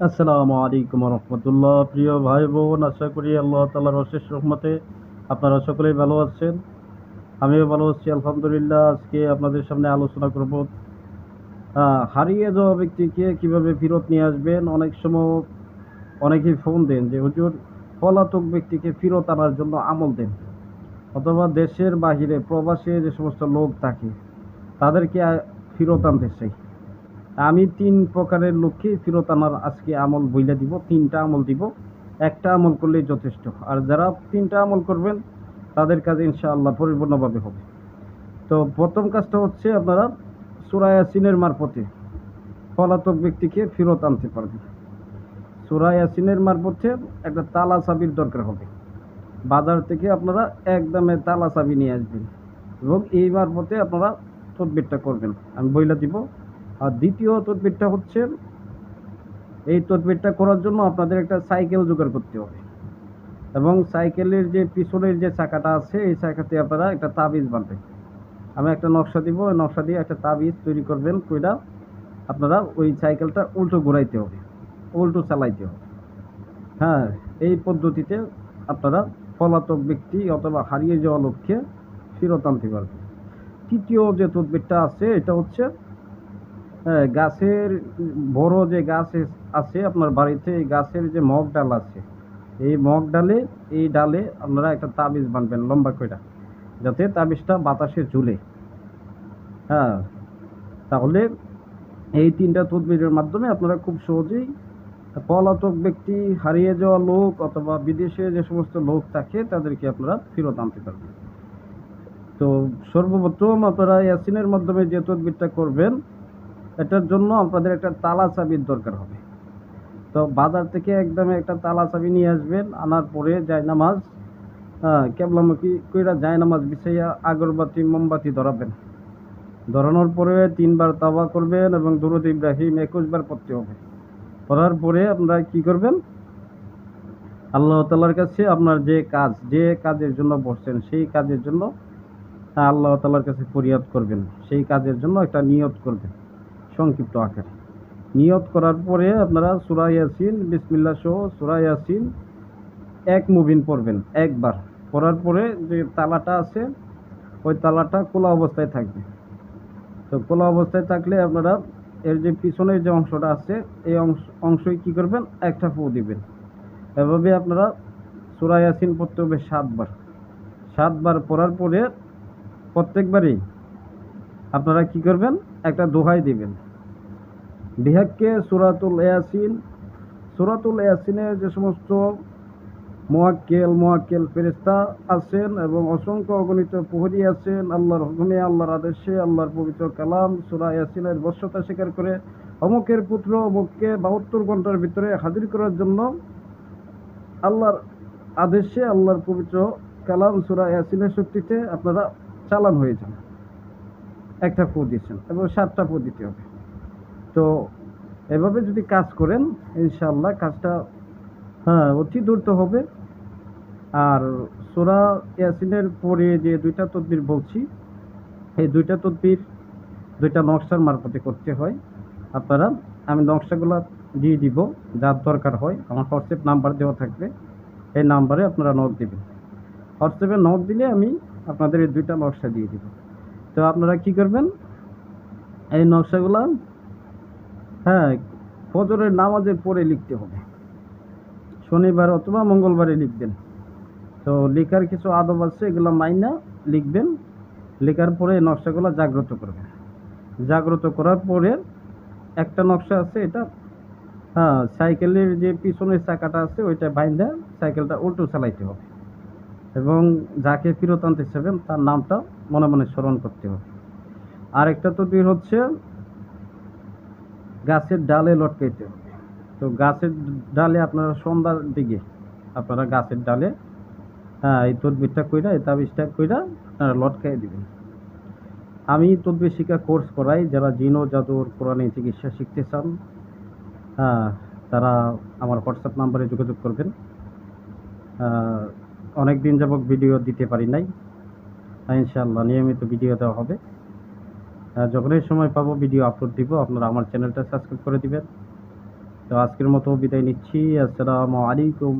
আসসালামু আলাইকুম রহমতুল্লাহ। প্রিয় ভাই বোন আশা করি আল্লাহ তালার অশেষ রহমতে আপনারা সকলেই ভালো আছেন। আমিও ভালো আছি, আলহামদুলিল্লাহ। আজকে আপনাদের সামনে আলোচনা করব হারিয়ে যাওয়া ব্যক্তিকে কীভাবে ফেরত নিয়ে আসবেন? অনেক সময় অনেকেই ফোন দেন যে, হুজুর, পলাতক ব্যক্তিকে ফেরত আনার জন্য আমল দেন। অথবা দেশের বাহিরে, প্রবাসে যে সমস্ত লোক থাকে, তাদেরকে ফেরত আনতে চাই। আমি তিন প্রকারের ফেরত আনার আজকে আমল বইলা দিব, তিনটা আমল দিব। একটা আমল করলেই যথেষ্ট। আর যারা তিনটা আমল করবেন, তাদের কাজ ইনশাআল্লাহ পরিপূর্ণভাবে হবে। তো প্রথম কাজটা হচ্ছে আপনারা সুরায়াসিনের মারফতে পলাতক ব্যক্তিকে ফেরত আনতে পারবেন। সুরায়াসিনের মারফতে একটা তালা চাবির দরকার হবে। বাজার থেকে আপনারা একদমে তালা চাবি নিয়ে আসবেন এবং এই মারফতে আপনারা তদবিরটা করবেন। আমি বইলা দিব আর দ্বিতীয় তদবিরটা হচ্ছে, এই তদবিরটা করার জন্য আপনাদের একটা সাইকেল জোগাড় করতে হবে। এবং সাইকেলের যে পিছনের যে চাকাটা আছে, এই চাকাতে আপনারা একটা তাবিজ বাঁধবেন। আমি একটা নকশা দিব, ওই নকশা দিয়ে একটা তাবিজ তৈরি করবেন, কইরা আপনারা ওই সাইকেলটা উল্টো ঘোরাইতে হবে, উল্টো চালাইতে হবে। হ্যাঁ এই পদ্ধতিতে আপনারা পলাতক ব্যক্তি অথবা হারিয়ে যাওয়া লোককে ফেরত আনতে পারবেন। তৃতীয় যে তদবিরটা আছে, এটা হচ্ছে গাছের বড় যে গাছ আছে আপনার বাড়িতে, এই গাছের যে মগ ডাল আছে, এই মগ ডালে, এই ডালে আপনারা একটা তাবিজ বানবেন লম্বা কইরা, যাতে তাবিজটা বাতাসে ঝুলে। হ্যাঁ তাহলে এই তিনটা তদবিরের মাধ্যমে আপনারা খুব সহজেই পলাতক ব্যক্তি, হারিয়ে যাওয়া লোক অথবা বিদেশে যে সমস্ত লোক থাকে, তাদেরকে আপনারা ফেরত আনতে পারবেন। তো সর্বপ্রথম আপনারা ইয়াসিনের মাধ্যমে যে তদবিরটা করবেন এটার জন্য আপনাদের একটা তালা চাবির দরকার হবে। তো বাজার থেকে একদম একটা তালা চাবি নিয়ে আসবেন, আনার পরে জায়নামাজ হ্যাঁ কেবলামুখী কইরা জায়নামাজ বিছাইয়া আগরবাতি, মোমবাতি ধরাবেন। ধরানোর পরে তিনবার তাওয়া করবেন এবং দুরুদ ইব্রাহিম একুশবার পড়তে হবে। পড়ার পরে আপনারা কি করবেন? আল্লাহ তালার কাছে আপনার যে কাজ, যে কাজের জন্য বসছেন, সেই কাজের জন্য আল্লাহ তালার কাছে ফরিয়াদ করবেন। সেই কাজের জন্য একটা নিয়ত করবেন। সংক্ষিপ্ত আকারে। নিয়ত করার পরে আপনারা সুরা ইয়াসিন বিসমিল্লা সহ সুরা ইয়াসিন এক মুবিন পড়বেন, একবার। পড়ার পরে যে তালাটা আছে, ওই তালাটা খোলা অবস্থায় থাকবে। তো খোলা অবস্থায় থাকলে আপনারা এর যে পিছনের যে অংশটা আছে, এই অংশ, অংশই কী করবেন? একটা ফু দিবেন। এভাবে আপনারা সুরা ইয়াসিন পড়তে হবে সাতবার। সাতবার পড়ার পরে প্রত্যেকবারই আপনারা কি করবেন? একটা দোহাই দিবেন। বিহাককে সুরাতুল ইয়াসিন। সুরাতুল ইয়াসিনের যে সমস্ত মোয়াক্কেল মোয়াক্কেল ফেরেস্তা আছেন এবং অসংখ্য অগণিত প্রহরী আছেন, আল্লাহর হুকুমে, আল্লাহর আদেশে, আল্লাহর পবিত্র কালাম, সুরা ইয়াসিনের বশ্যতা স্বীকার করে অমুকের পুত্র অমুককে বাহাত্তর ঘণ্টার ভিতরে হাজির করার জন্য আল্লাহর আদেশে, আল্লাহর পবিত্র কালাম, সুরা ইয়াসিনের শক্তিতে আপনারা চালান হয়ে যান। একটা ফু দিচ্ছেন এবং সাতটা ফু দিতে হবে। তো এভাবে যদি কাজ করেন ইনশাল্লাহ কাজটা হ্যাঁ অতি দ্রুত হবে। আর সোরা ইয়াসিনের পরে যে দুইটা তদবির বলছি, এই দুইটা তদবির, দুইটা নকশার মারফতে করতে হয়। আপনারা, আমি নকশাগুলো দিয়ে দিব, যার দরকার হয়। আমার হোয়াটসঅ্যাপ নাম্বার দেওয়া থাকবে, এই নাম্বারে আপনারা নোট দেবেন। হোয়াটসঅ্যাপে নোট দিলে আমি আপনাদের এই দুইটা নকশা দিয়ে দিব। তো আপনারা কি করবেন? এই নকশাগুলো হ্যাঁ ফজরের নামাজের পরে লিখতে হবে। শনিবার অথবা মঙ্গলবারে লিখবেন। তো লেখার কিছু আদব আছে, এগুলো মাইনা লিখবেন। লেখার পরে নকশাগুলো জাগ্রত করবেন। জাগ্রত করার পরে একটা নকশা আছে, এটা হ্যাঁ সাইকেলের যে পিছনের চাকাটা আছে, ওইটা বাইন্দা সাইকেলটা উল্টো চালাইতে হবে। এবং যাকে ফেরত আনতে চাইবেন তার নামটা মনে মনে স্মরণ করতে হবে। আরেকটা তো দুই হচ্ছে গাছের ডালে লটকাইতে হবে। তো গাছের ডালে আপনারা সন্ধ্যার দিকে আপনারা গাছের ডালে হ্যাঁ এই তদবিরটা কইরা, এই তাবিজটা কইরা আপনারা লটকাই দিবেন। আমি তদবির শিক্ষা কোর্স করাই, যারা জিনো জাদুর কোরআনে চিকিৎসা শিখতে চান হ্যাঁ তারা আমার হোয়াটসঅ্যাপ নাম্বারে যোগাযোগ করবেন। অনেক দিন যাবত ভিডিও দিতে পারি নাই। ইনশাল্লাহ ইনশাআল্লাহ নিয়মিত ভিডিও দেওয়া হবে। আহ, যখনই সময় পাবো ভিডিও আপলোড দিব। আপনারা আমার চ্যানেলটা সাবস্ক্রাইব করে দিবেন। তো আজকের মতো বিদায় নিচ্ছি। আসসালামু আলাইকুম।